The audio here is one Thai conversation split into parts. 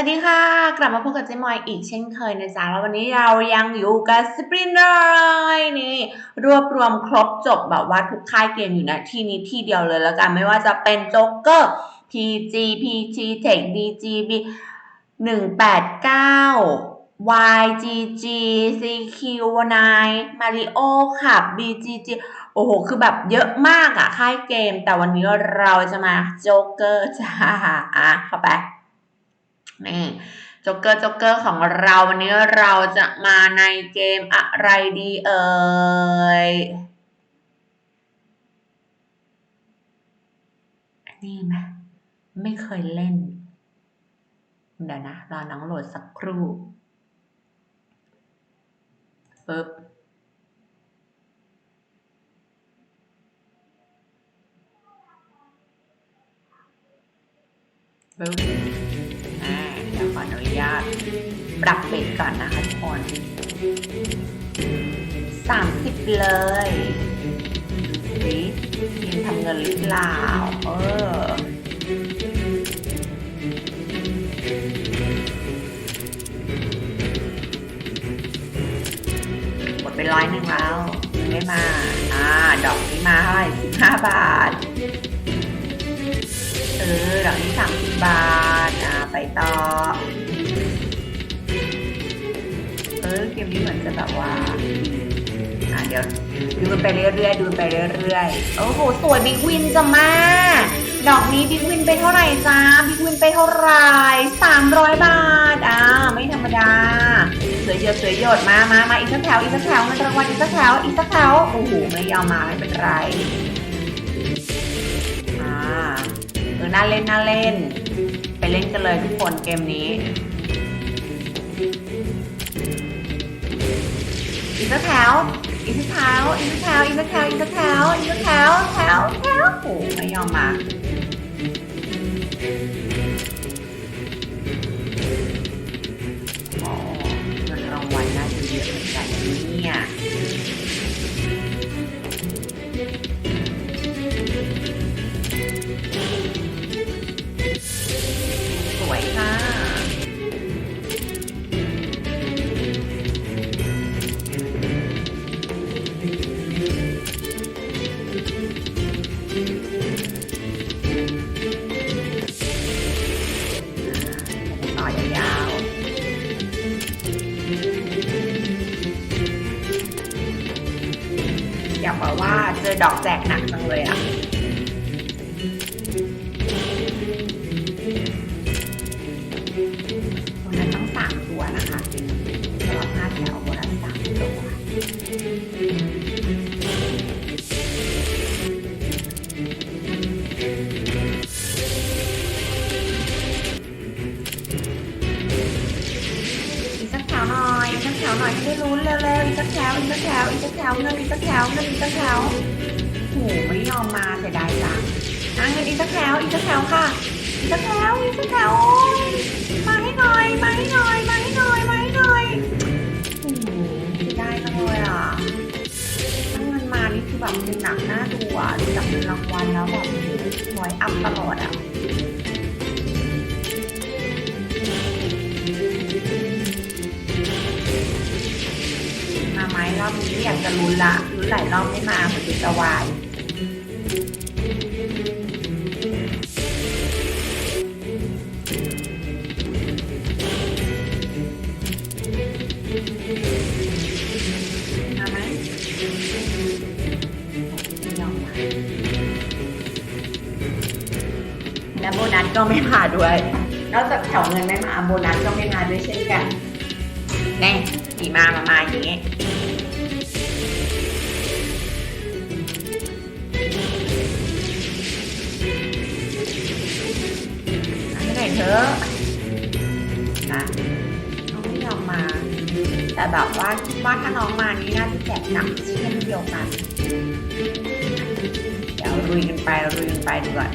วัสดีค่ะ กลับมาพบกับเจมอยอีกเช่นเคยนะจ๊ะ แล้ววันนี้เรายังอยู่กับสปรินเนอร์นี่ รวบรวมครบจบแบบว่าทุกค่ายเกมอยู่นะที่นี้ที่เดียวเลยแล้วกันไม่ว่าจะเป็นโจ๊กเกอร์ PG PG Tech DGB 189 YGG CQ9 Mario ขับ BGG โอ้โห คือแบบเยอะมากอะค่ายเกม แต่วันนี้เราจะมาโจ๊กเกอร์จ้าอะเข้าไป นี่จ็กเกอร์จ็กเกอร์ของเราวันนี้เราจะมาในเกมอะไรดีเอ่ยนี่ไหมไม่เคยเล่น เดี๋ยวนะ รอน้องโหลดสักครู่ปึ๊บปึ๊บ ออนุญาต ปรับเบรกก่อนนะคะทุกคนสามสิบเลยสิทีมทำเงินหรือเปล่าเออหมดไปร้อยหนึ่งแล้วยังไม่มา อ่า ดอกนี้มาเท่าไหร่สิบห้าบาท เออ ดอกนี้สามสิบบาท อ่า ไปต่อ จะแบบว่าอ่าเดี๋ยวดูกันไปเรื่อยๆดูกันไปเรื่อยๆโอ้โหสวยบิ๊กวินจ้ะแม่ดอกนี้บิ๊กวินไปเท่าไหร่จ้าบิ๊กวินไปเท่าไหร่สามร้อยบาทอ่าไม่ธรรมดาสวยเยอะสวยหยดมามามาอีกสักแถวอีกสักแถวเงินรางวัลอีกสักแถวอีกสักแถวโอ้โหไม่ยอมมาไม่เป็นไรอ่าเออน่าเล่นน่าเล่น ไปเล่นกันเลยทุกคนเกมนี้ อีกสักแถวอีกสักแถวอีกสักแถวอีกสักแถวอีกสักแถวอีกสักแถวแถวแถวโอ้ไม่ยอมมา ๆอยากบอกว่าเจอดอกแจกหนักจังเลยอะ วหน่อยจะได้ลุ้นเร็วๆอีกสักแถวอีกสักแถวอีกสักแถวเงินอีกสักแถวเงินอีกสักแถวโอ้โหไม่ยอมมาเสียดายจังอะเงินอีกสักแถวอีกสักแถวค่ะอีกสักแถวอีกสักแถวมาให้หน่อยมาให้หน่อยมาให้หน่อยมาให้หน่อยโอ้โหเสียดายจังเลยอะถ้าเงินมานี่คือแบบเป็นหนักหน้าดูอะดูจากเงินรางวัลแล้วแบบน้อยอัพตลอดอะ รอบนี้อยากจะลุ้นละลุ้นหลายรอบไม่มาเหมือนจะวายและโบนัสก็ไม่มาด้วย นอกจากแถวเงินไม่มาโบนัสก็ไม่มาด้วยเช่นกันแน่ผีมามามาอย่างเงี้ย เยเถอะนะน้องไม่ยอมมา แต่แบบว่าคิดว่าถ้าน้องมานี่น่าจะแจกหนักเช่นเดียวกัน เดี๋ยวรุยกันไปรุยกันไปดีกว่า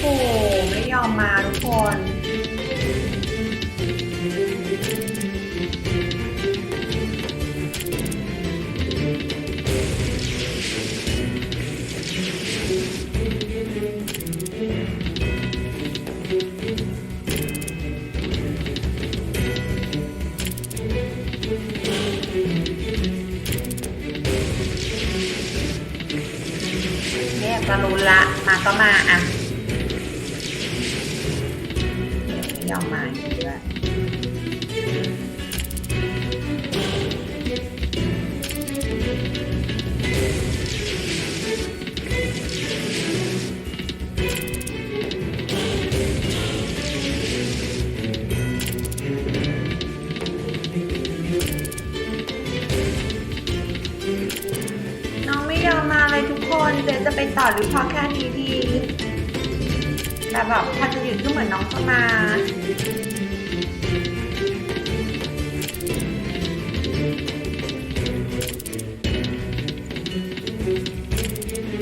โอ้ไม่ยอมมาทุกคนเนี่ยจะรู้ละ มาก็มาอะ ยอมมาอีกด้วยน้องไม่ยอมมาเลยทุกคนเจ๊จะไปต่อหรือพอแค่นี้ดี แต่แบบพอจะหยุดก็เหมือนน้องจะมา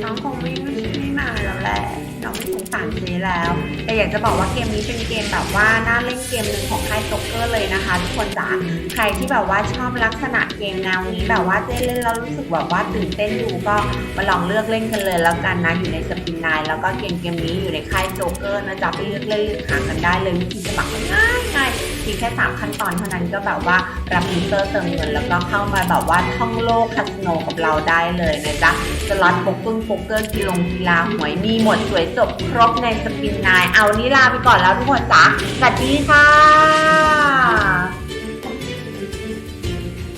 น้องคงไม่ไม่มาแล้วแหละ เราไม่สงสารเจ๊แล้ว แต่อยากจะบอกว่าเกมนี้เป็นเกมแบบว่าน่าเล่นเกมหนึ่งของค่ายจ็อกเกอร์เลยนะคะทุกคนจ๋าใครที่แบบว่าชอบลักษณะเกมแนวนี้แบบว่าเจ๊เล่นแล้วรู้สึกแบบว่าตื่นเต้นดูก็มาลองเลือกเล่นกันเลยแล้วกันนะอยู่ในสปินนแล้วก็เกมเกมนี้อยู่ในค่ายโจ๊กเกอร์นะจ๊ะไปเลือกเล่นเลือกหากันได้เลยวิธีสมัครก็ง่ายง่าย พียงแค่สามขั้นตอนเท่านั้นก็แบบว่ารับมิเตอร์เติมเงินแล้วก็เข้ามาแบบว่าท่องโลกคาสิโนกับเราได้เลยนะจ๊ะสล็อตโป๊กเกอร์โป๊กเกอร์กีฬงกีฬาหวยมีหมดสวยจบครบในสปินนายเอานี้ลาไปก่อนแล้วทุกคนจ้ะสวัสดีค่ะ